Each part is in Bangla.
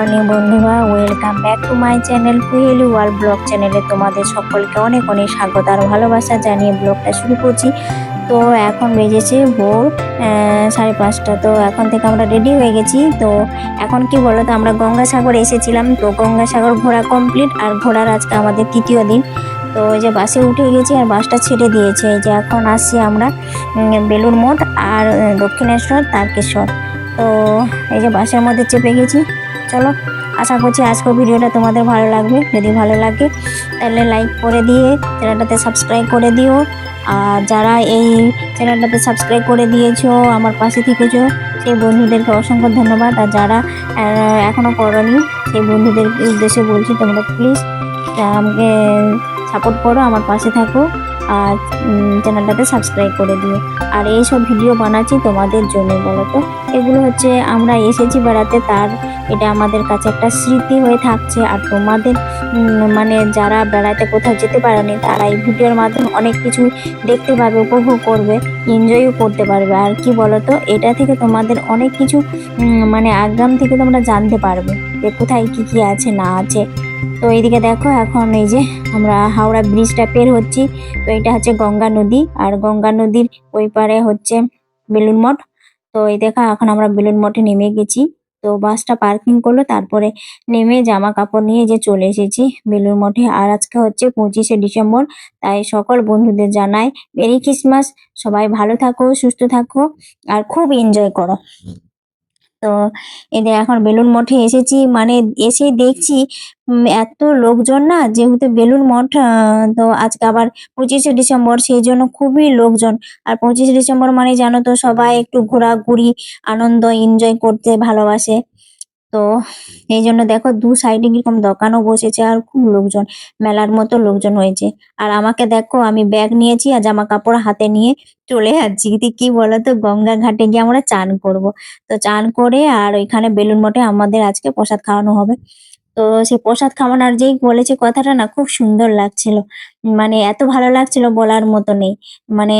মর্নিং বন্ধুরা, welcome back to my channel Kuyeli world blog চ্যানেলে তোমাদের সকলকে অনেক অনেক স্বাগত আর ভালোবাসা জানিয়ে ব্লগটা শুরু করছি। তো এখন বেজেছে ভোর সাড়ে পাঁচটা। তো এখন থেকে আমরা রেডি হয়ে গেছি। তো এখন কি বলো তো, আমরা গঙ্গাসাগর এসেছিলাম। তো গঙ্গাসাগর ঘোরা কমপ্লিট আর ঘোরার আজকে আমাদের তৃতীয় দিন। তো ওই যে বাসে উঠে গেছি আর বাসটা ছেড়ে দিয়েছে। যে এখন আসছি আমরা বেলুর মঠ আর দক্ষিণেশ্বর, তারকেশ্বর। তো এই যে বাসের মধ্যে চেপে গেছি। চলো আশা করছি আজকের ভিডিওটা তোমাদের ভালো লাগবে। যদি ভালো লাগে তাহলে লাইক করে দিয়ে চ্যানেলটাতে সাবস্ক্রাইব করে দিও। আর যারা এই চ্যানেলটাতে সাবস্ক্রাইব করে দিয়েছ আমার পাশে থেকেছো সেই বন্ধুদেরকে অসংখ্য ধন্যবাদ। আর যারা আহ, এখনও করনি সেই বন্ধুদের উদ্দেশ্যে বলছি তোমরা প্লিজ আমাকে সাপোর্ট করো আমার পাশে থাকো। আর চ্যানেলটাতে সাবস্ক্রাইব করে দিও। আর এই সব ভিডিও বানাচ্ছি তোমাদের জন্য বলো তো? এগুলো হচ্ছে আমরা এসেছি বেড়াতে, তার, এটা আমাদের কাছে একটা স্মৃতি হয়ে থাকছে। আর তোমাদের মানে যারা বেড়াতে কোথাও যেতে পারেনি, তারা এই ভিডিওর মাধ্যমে অনেক কিছু দেখতে পাবে উপভোগ করবে এনজয়ও করতে পারবে। আর কি বলতো এটা থেকে তোমাদের অনেক কিছু মানে আগাম থেকে তোমরা জানতে পারবে যে কোথায় কী কী আছে, না আছে। তো এইদিকে দেখো এখন এই যে আমরা হাওড়া ব্রিজটা পের হচ্ছি। তো এটা হচ্ছে গঙ্গা নদী আর গঙ্গা নদীর ওই পারে হচ্ছে বেলুন মঠ। তো এই দেখা এখন আমরা বেলুন মঠে নেমে গেছি। তো বাসটা পার্কিং করল, তারপরে নেমে জামা কাপড় নিয়ে যে চলে এসেছি বেলুর মঠে। আর আজকে হচ্ছে পঁচিশে ডিসেম্বর, তাই সকল বন্ধুদের জানাই মেরি ক্রিসমাস। সবাই ভালো থাকো, সুস্থ থাকো আর খুব এনজয় করো। তো এদের এখন বেলুন মঠে এসেছি মানে এসে দেখছি এত লোকজন না, যেহেতু বেলুন মঠ তো আজকে আবার পঁচিশে ডিসেম্বর, সেই জন্য খুবই লোকজন। আর পঁচিশে ডিসেম্বর মানে জানো তো সবাই একটু ঘোরাঘুরি, আনন্দ এনজয় করতে ভালোবাসে। তো এই জন্য দেখো দু সাইডে কীরকম দোকানও বসেছে আর খুব লোকজন, মেলার মতো লোকজন হয়েছে। আর আমাকে দেখো আমি ব্যাগ নিয়েছি আর জামা কাপড় হাতে নিয়ে চলে যাচ্ছি। কি বলতো, গঙ্গা ঘাটে গিয়ে আমরা চান করব। তো চান করে আর ওইখানে বেলুন মঠে আমাদের আজকে প্রসাদ খাওয়ানো হবে। তো সেই প্রসাদ খাওয়ানোর যেই বলেছে কথাটা না খুব সুন্দর লাগছিল। মানে এত ভালো লাগছিল বলার মতো নেই। মানে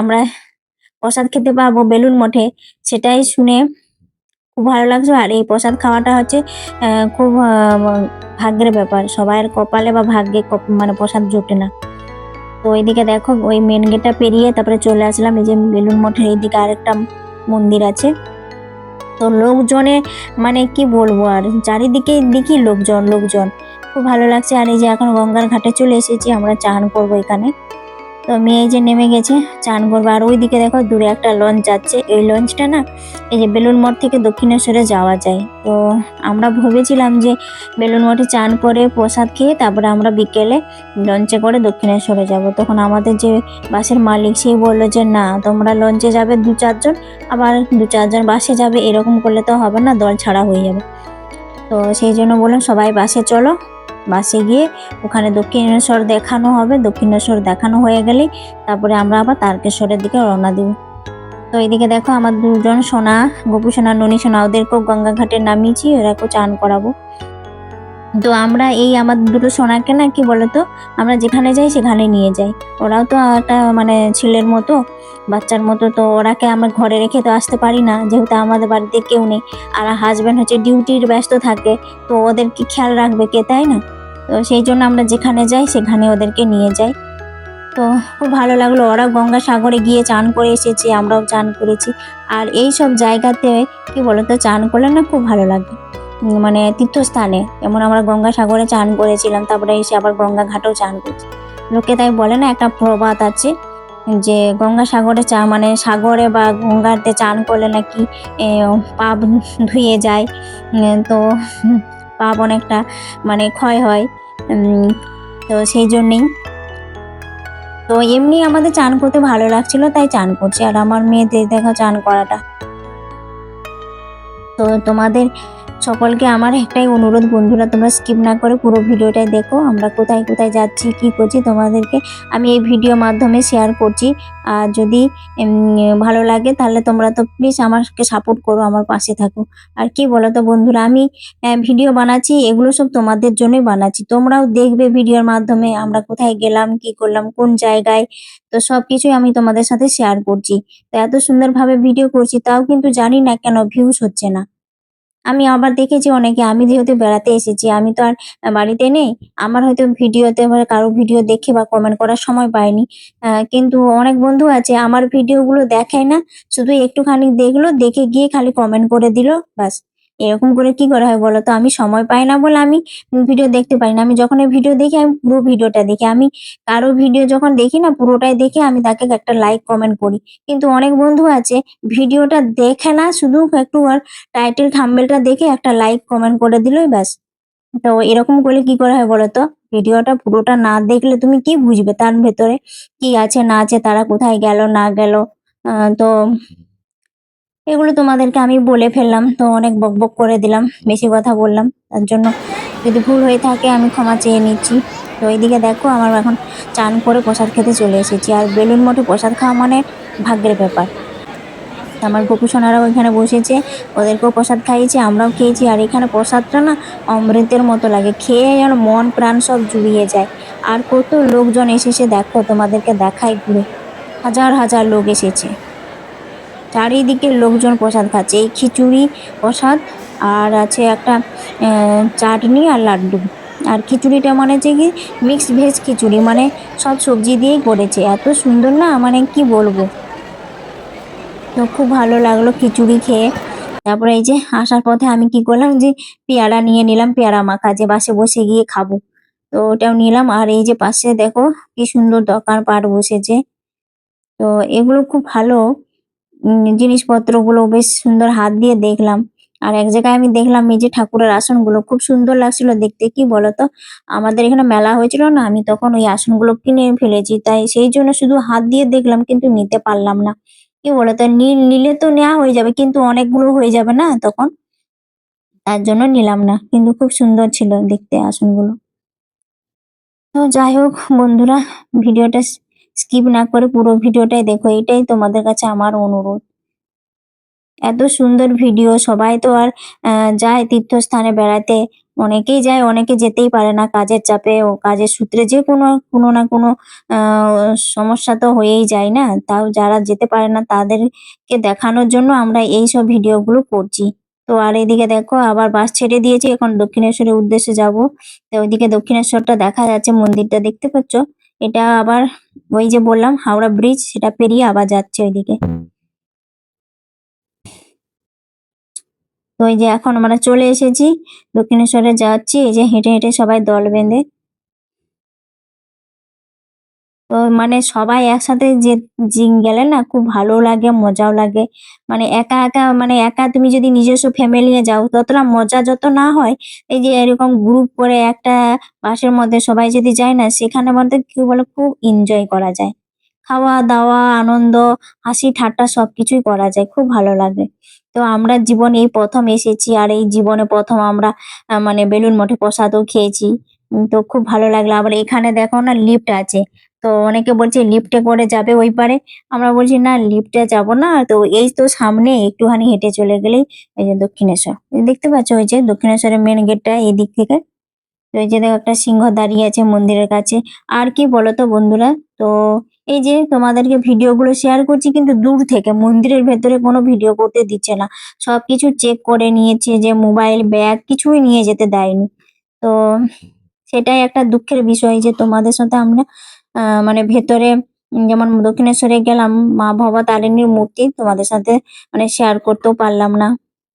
আমরা প্রসাদ খেতে পাবো বেলুন মঠে, সেটাই শুনে খুব ভালো লাগছে আর এই প্রসাদ খাওয়াটা হচ্ছে খুব ভাগ্যের ব্যাপার। সবার কপালে বা ভাগ্যে মানে প্রসাদ জোটে না। তো এইদিকে দেখো, ওই মেন গেটটা পেরিয়ে তারপরে চলে আসলাম। এই যে বেলুন মঠের এইদিকে আরেকটা মন্দির আছে। তো লোকজনে মানে কি বলব আর, চারিদিকে দেখি লোকজন লোকজন। খুব ভালো লাগছে। আর এই যে এখন গঙ্গার ঘাটে চলে এসেছি, আমরা চান করব এখানে। তো মেয়ে যে নেমে গেছে, চান করব। আর ওইদিকে দেখো দূরে একটা লঞ্চ যাচ্ছে। এই লঞ্চটা না, এই যে বেলুন মঠ থেকে দক্ষিণেশ্বরে যাওয়া যায়। তো আমরা ভেবেছিলাম যে বেলুন মঠে চান করে প্রসাদ খেয়ে তারপরে আমরা বিকেলে লঞ্চে করে দক্ষিণেশ্বরে যাব। তখন আমাদের যে বাসের মালিক সেই বলল যে, না, তোমরা লঞ্চে যাবে দু চারজন, আবার দু চারজন বাসে যাবে, এরকম করলে তো হবে না, দল ছাড়া হয়ে যাবে। তো সেই জন্য বললাম, সবাই বাসে চলো। বাসে গিয়ে ওখানে দক্ষিণেশ্বর দেখানো হবে। দক্ষিণেশ্বর দেখানো হয়ে গেলে তারপরে আমরা আবার তারকেশ্বরের দিকে রওনা দিব। তো এদিকে দেখো আমার দুজন সোনা, গোপু সোনা, ননী সোনা, ওদেরকেও গঙ্গা ঘাটে নামিয়েছি ওরাকেও চান করাবো। তো আমরা এই আমার দুটো সোনাকে না কি বলতো, আমরা যেখানে যাই সেখানে নিয়ে যাই। ওরাও তো একটা মানে ছেলের মতো, বাচ্চার মতো, তো ওরাকে আমরা ঘরে রেখে তো আসতে পারি না, যেহেতু আমাদের বাড়িতে কেউ নেই। আর হাজব্যান্ড হচ্ছে ডিউটির ব্যস্ত থাকে, তো ওদের কি খেয়াল রাখবে কে, তাই না? তো সেই জন্য আমরা যেখানে যাই সেখানে ওদেরকে নিয়ে যাই। তো খুব ভালো লাগল ওরা গঙ্গা সাগরে গিয়ে চান করে এসেছে, আমরাও চান করেছি। আর এই সব জায়গাতে কি বলতো, চান করলে না খুব ভালো লাগে। মানে তীর্থস্থানে। যেমন আমরা গঙ্গা সাগরে চান করেছিলাম, তারপরে এসে আবার গঙ্গা ঘাটেও চান করছি। লোকে তাই বলে না, একটা প্রবাদ আছে যে গঙ্গা সাগরে চা মানে সাগরে বা গঙ্গাতে চান করলে নাকি পাপ ধুয়ে যায়। তো পাপ অনেকটা মানে ক্ষয় হয়। তো সেই জন্যেই। তো এমনি আমাদের চান করতে ভালো লাগছিল, তাই চান করছি। আর আমার মেয়েদের দেখা চান করাটা। তো তোমাদের সকলকে আমার একটাই অনুরোধ, বন্ধুরা, তোমরা স্কিপ না করে পুরো ভিডিওটাই দেখো। আমরা কোথায় কোথায় যাচ্ছি, কি করছি, তোমাদেরকে আমি এই ভিডিও মাধ্যমে শেয়ার করছি। আর যদি ভালো লাগে, তাহলে তোমরা তো প্লিজ আমাকে সাপোর্ট করো, আমার পাশে থাকো। আর কি বলো তো বন্ধুরা, আমি ভিডিও বানাচ্ছি, এগুলো সব তোমাদের জন্যই বানাচ্ছি। তোমরাও দেখবে ভিডিওর মাধ্যমে আমরা কোথায় গেলাম, কি করলাম, কোন জায়গায়। তো সবকিছুই আমি তোমাদের সাথে শেয়ার করছি। তো এত সুন্দরভাবে ভিডিও করছি, তাও কিন্তু জানি না কেন ভিউজ হচ্ছে না। আমি আবার দেখেছি অনেকে, আমি যেহেতু বেড়াতে এসেছি, আমি তো আর বাড়িতে নেই, আমার হয়তো ভিডিওতে কারও ভিডিও দেখে বা কমেন্ট করার সময় পাইনি। কিন্তু অনেক বন্ধু আছে, আমার ভিডিওগুলো দেখায় না, শুধু একটুখানি দেখল, দেখে গিয়ে খালি কমেন্ট করে দিল, ব্যাস। এরকম করে কি করা হয় বলো তো? আমি সময় পাই না বলে আমি ভিডিও দেখতে পারি না। আমি যখন ভিডিও দেখি, আমি পুরো ভিডিওটা দেখি। আমি কারও ভিডিও যখন দেখি না, পুরোটাই দেখে আমি তাকে একটা লাইক কমেন্ট করি। কিন্তু অনেক বন্ধু আছে, ভিডিওটা দেখে না, শুধু একটু আর টাইটেল থাম্বেলটা দেখে একটা লাইক কমেন্ট করে দিলই ব্যাস। তো এরকম করলে কি করা হয় বলো তো? ভিডিওটা পুরোটা না দেখলে তুমি কি বুঝবে? তার ভেতরে কি আছে, না আছে, তারা কোথায় গেল, না গেল? তো এগুলো তোমাদেরকে আমি বলে ফেললাম, তো অনেক বকবক করে দিলাম, বেশি কথা বললাম, তার জন্য যদি ভুল হয়ে থাকে আমি ক্ষমা চেয়ে নিচ্ছি। তো এইদিকে দেখো, আমার এখন চান করে প্রসাদ খেতে চলে এসেছি, আর বেলুন মঠে প্রসাদ খাওয়া মানে ভাগ্যের ব্যাপার। আমার গোপু সোনারাও এখানে বসেছে, ওদেরকেও প্রসাদ খাইয়েছি, আমরাও খেয়েছি, আর এখানে প্রসাদটা না অমৃতের মতো লাগে, খেয়ে যেন মন প্রাণ সব জুড়িয়ে যায়। আর কত লোকজন এসেছে, দেখো তোমাদেরকে দেখায় ঘুরে হাজার হাজার লোক এসেছে। চারিদিকে লোকজন প্রসাদ খাচ্ছে। এই খিচুড়ি প্রসাদ আর আছে একটা চাটনি আর লাড্ডু। আর খিচুড়িটা মানে হচ্ছে কি মিক্স ভেজ খিচুড়ি। মানে সব সবজি দিয়েই করেছে। এত সুন্দর না? মানে কি বলব? তো খুব ভালো লাগল খিচুড়ি খেয়ে। তারপরে এই যে আসার পথে আমি কি করলাম যে পেয়ারা নিয়ে নিলাম, পেয়ারা মাখা, যে বাসে বসে গিয়ে খাব। তো ওটাও নিলাম। আর এই যে পাশে দেখো কি সুন্দর দোকান পাট বসেছে। তো এগুলো খুব ভালো। জিনিসপত্রগুলো বেশ সুন্দর হাত দিয়ে দেখলাম। আর এক জায়গায় আমি দেখলাম এই যে ঠাকুরের আসনগুলো খুব সুন্দর লাগছিল দেখতে, কি বলতো? আমাদের এখানে মেলা হয়েছিল না, আমি তখন ওই আসনগুলো কিনে ফেলেছি, তাই সেই জন্য শুধু হাত দিয়ে দেখলাম কিন্তু নিতে পারলাম না। কি বলতো, নি- নিলে তো নেওয়া হয়ে যাবে, কিন্তু অনেকগুলো হয়ে যাবে না তখন? তার জন্য নিলাম না, কিন্তু খুব সুন্দর ছিল দেখতে আসনগুলো। তো যাই হোক বন্ধুরা, ভিডিওটা স্কিপ না করে পুরো ভিডিওটাই দেখো, এটাই তোমাদের কাছে আমার অনুরোধ। এত সুন্দর ভিডিও সবাই তো আর যায় তীর্থস্থানে বেড়াতে। অনেকেই যায়, অনেকে যেতেই পারে না কাজের চাপে। ও, কাজের সূত্রে যে কোনো কোনো না কোনো সমস্যা তো হয়েই যায় না। তাও যারা যেতে পারে না, তাদেরকে দেখানোর জন্য আমরা এই সব ভিডিওগুলো করছি। তো আর এদিকে দেখো, আবার বাস ছেড়ে দিয়েছি। এখন দক্ষিণেশ্বরের উদ্দেশ্যে যাব। তো ওইদিকে দক্ষিণেশ্বরটা দেখা যাচ্ছে, মন্দিরটা দেখতে পাচ্ছ? এটা আবার ওই যে বললাম, হাওড়া ব্রিজ, সেটা পেরিয়ে আবার যাচ্ছে ওইদিকে। তো এই যে এখন আমরা চলে এসেছি, দক্ষিণেশ্বরে যাচ্ছি, এই যে হেঁটে হেঁটে সবাই দল বেঁধে মানে সবাই একসাথে যে গেলে না খুব ভালো লাগে, মজাও লাগে। মানে একা একা মানে একা তুমি যদি নিজস্ব ফ্যামিলি নিয়ে যাও, ততটা মজা যত না হয়, এই যে এরকম গ্রুপ করে একটা বাসের মধ্যে সবাই যদি যায় না, সেখানে মধ্যে কি বলে, খুব এনজয় করা যায়। খাওয়া দাওয়া, আনন্দ, হাসি, ঠাট্টা সবকিছুই করা যায়, খুব ভালো লাগে। তো আমরা জীবনে এই প্রথম এসেছি, আর এই জীবনে প্রথম আমরা মানে বেলুন মঠে প্রসাদও খেয়েছি। তো খুব ভালো লাগল। আবার এখানে দেখো না লিফট আছে। তো অনেকে বলছে লিফটে করে যাবে ওই পারে। আমরা বলছি, না লিফটে যাব না। তো এই তো সামনে একটুখানি হেঁটে চলে গেলেই এই যে দক্ষিণেশ্বর। দেখতে পাচ্ছ, ওই যে দক্ষিণেশ্বরের মেন গেটটা এই দিক থেকে। তো এই যে দেখো, একটা সিংহ দাঁড়িয়ে আছে মন্দিরের কাছে। আর কি বলতো বন্ধুরা, তো এই যে তোমাদেরকে ভিডিওগুলো শেয়ার করছি, কিন্তু দূর থেকে, মন্দিরের ভেতরে কোনো ভিডিও করতে দিচ্ছে না। সবকিছু চেক করে নিয়েছে যে মোবাইল ব্যাগ কিছুই নিয়ে যেতে দেয়নি। তো সেটাই একটা দুঃখের বিষয় যে তোমাদের সাথে আমরা আহ, মানে ভেতরে যেমন দক্ষিণেশ্বরে গেলাম মা ভবা তারিণীর মূর্তি তোমাদের সাথে মানে শেয়ার করতেও পারলাম না।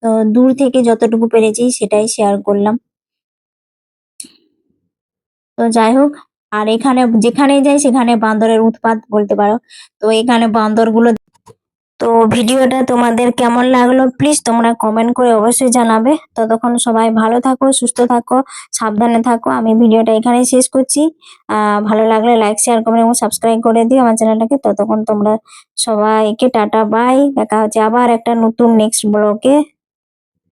তো দূর থেকে যতটুকু পেরেছি সেটাই শেয়ার করলাম। তো যাই হোক আর এখানে যেখানে যাই সেখানে বান্দরের উৎপাত বলতে পারো। তো এখানে বান্দরগুলো তো ভিডিওটা তোমাদের কেমন লাগল? প্লিজ তোমরা কমেন্ট করে অবশ্যই জানাবে। ততক্ষণ সবাই ভালো থাকো, সুস্থ থাকো, সাবধানে থাকো। আমি ভিডিওটা এখানেই শেষ করছি। ভালো লাগলে লাইক শেয়ার কমেন্ট এবং সাবস্ক্রাইব করে দিও আমার চ্যানেলটাকে। ততক্ষণ তোমরা সবাইকে টাটা বাই দেখা হচ্ছে আবার একটা নতুন নেক্সট ব্লগে